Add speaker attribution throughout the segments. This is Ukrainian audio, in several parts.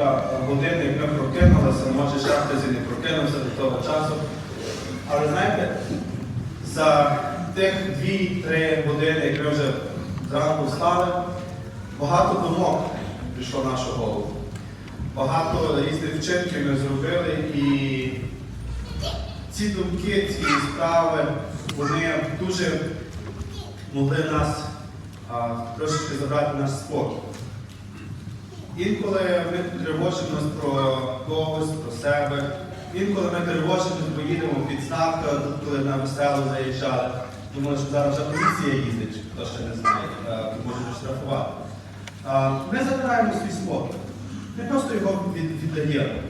Speaker 1: декілька годин, як ми прокинулися, може ще хтось не прокинувся до того часу. Але знаєте, за тих 2-3 години, як ми вже зранку встали, багато думок прийшло в нашу голову. Багато різних вчинків ми зробили і ці думки, ці справи, вони дуже могли нас а, трошки забрати наш спокій. Інколи ми тривожимося про когось, про себе. Інколи ми тривожимося, бо їдемо знак, тут, коли на веселу заїжджали. Думали, що зараз вже поліція їздить, хто ще не знає, е, може штрафувати. Ми забираємо свій спокій. Ми просто його віддаємо.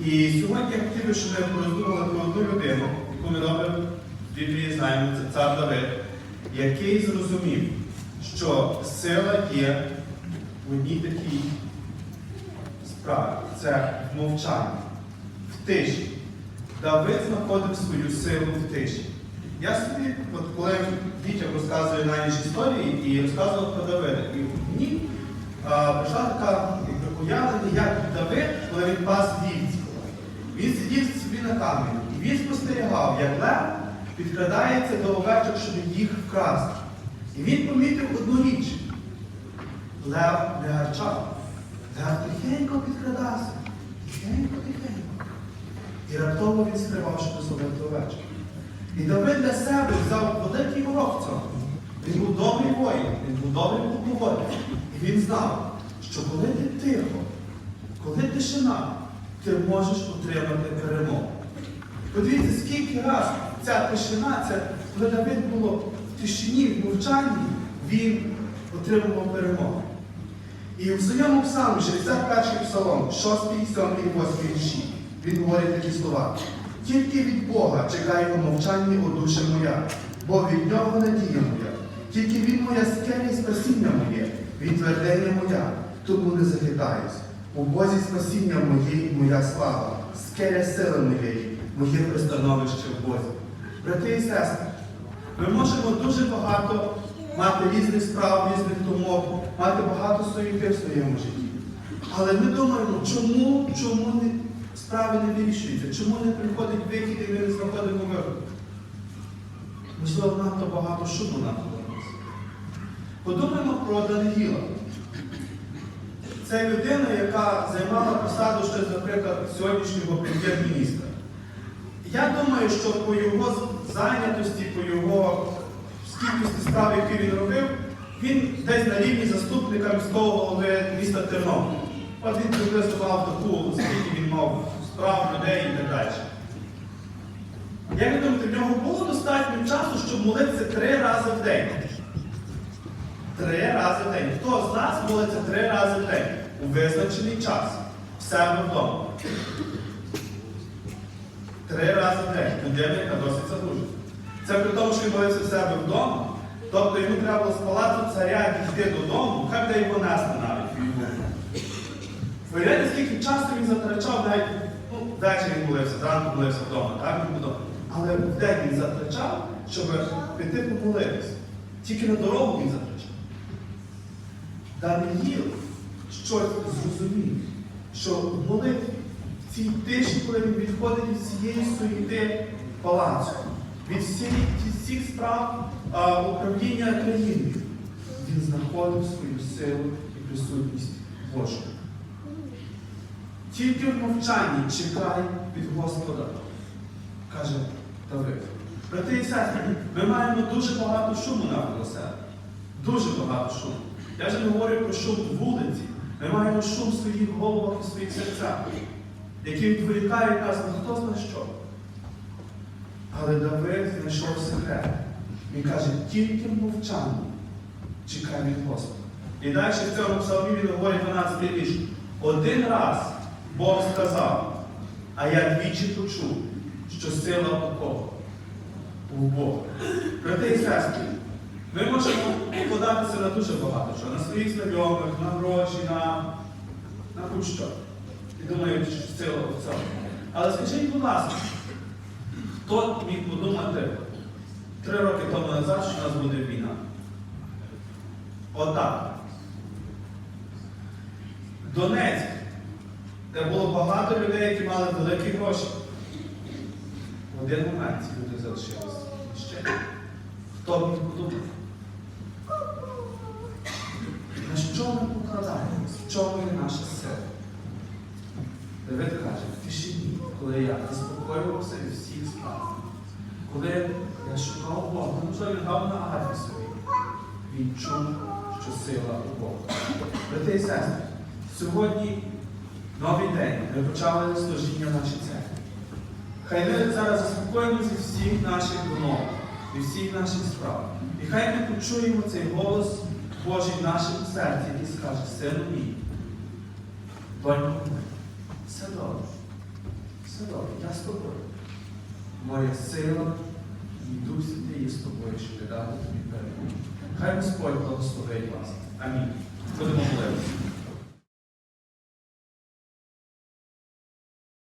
Speaker 1: І сьогодні я хотів би, щоб ми пороздумали про одну людину, яку ми добре в Біблії знаємо, це цар Давид, який зрозумів, що сила є в одній такій справі. Це в мовчанні, в тиші. Давид знаходив свою силу в тиші. Я собі, от коли дітям розказую найніж історії і розказував про Давида, і мені прийшла така уявлення, як Давид, коли він пас вівці. Він сидів собі на камені, і він спостерігав, як лев підкрадається до овечок, щоб їх вкрасти. І він помітив одну річ. Лев не гарчав. Лев тихенько підкрадався. Тихенько, тихенько. І раптово він скривав, щоб зловити овечки. І Давид для себе взяв великий урок в цьому. Він був добрий воїн, він був добрий полководець. І він знав, що коли ти тихо, коли тишина, ти можеш отримати перемогу. Подивіться, скільки раз ця тишина, це коли Давид було в тишині, в мовчанні, він отримував перемогу. І в своєму псалмі, 61-й псалом, 6, 7 і 8 вірші, він говорить такі слова. Тільки від Бога чекаю мовчанні о душе моя, бо від нього надія моя. Тільки він моя скеля і спасіння моє, він твердення моя, тому не захитаюсь. У Бозі спасіння моє і моя слава, скеля сили моєї, моє пристановище в Бозі. Брати і сестри, ми можемо дуже багато мати різних справ, різних думок, мати багато суєти в своєму житті. Але ми думаємо, чому, чому не, справи не вирішуються, чому не приходить вихід і ми не знаходимо виходу. Можливо, надто багато шуму нас. Подумаємо про Даниїла. Це людина, яка займала посаду ще, наприклад, сьогоднішнього прем'єр-міністра. Я думаю, що по його зайнятості, по його скількості справ, які він робив, він десь на рівні заступника міського голови міста Тернопіль. От він приблизно мав таку, скільки він мав справ, людей і так далі. Як ви думаєте, в нього було достатньо часу, щоб молитися три рази в день? Три рази в день. Хто з нас молиться три рази в день? У визначений час. В себе вдома. Три рази в день. Будильника досить загружений. Це при тому, що він молився в себе вдома. Тобто йому треба було з палацу царя дійти додому, як де його нести навіть. Виявляєте, скільки часу він затрачав, навіть ну, ввечері він молився, зранку молився вдома, так він вдома. Але в день він затрачав, щоб піти помолитися. Тільки на дорогу він затрачав. Даниїл щось зрозумів, що молитві, в цій тиші, коли він відходить від цієї суєти палацу, від всіх, справ а, управління країною, він знаходив свою силу і присутність Божу. Тільки в мовчанні чекай від Господа, каже Давид. Брати і сестри, ми маємо дуже багато шуму навколо себе. Дуже багато шуму. Я вже не говорю про шум вулиці. Ми маємо шум в своїх головах і своїх серцях, які відволікають нас на хто зна що. Але Давид знайшов секрет. Він каже, тільки в чекай від Господа. І далі в цьому псалмі він говорить 12 вірш. Один раз Бог сказав, а я двічі почув, що сила у кого? У Бога. Брати і сестри, ми можемо покладатися на дуже багато що, на своїх знайомих, на гроші, на, на будь-що. І думаю, що сила в цьому. Але скажіть, будь ласка, хто міг подумати три роки тому назад, що в нас буде війна? Отак. Донецьк де було багато людей, які мали великі гроші. В один момент ці люди залишилися. Ще хто міг подумати? На що ми покладаємось? В чому є наша сила? В тишині, коли я заспокоювався від всіх справ, коли я шукав Бога, ну, можливо, лягав на арфі собі, він чув, що сила у Бога. Брати і сестри, сьогодні новий день. Ми почали служіння в нашій церкві. Хай ми зараз заспокоїмося всіх наших домов, від всіх наших справ. І хай ми почуємо цей голос Божий в нашому серці, який скаже, сину мій, донько все добре, добре, я з тобою. Моя сила і Дух Святий є з тобою, щоб дати тобі перемогу. Хай Господь благословить вас. Амінь. Будемо молитися.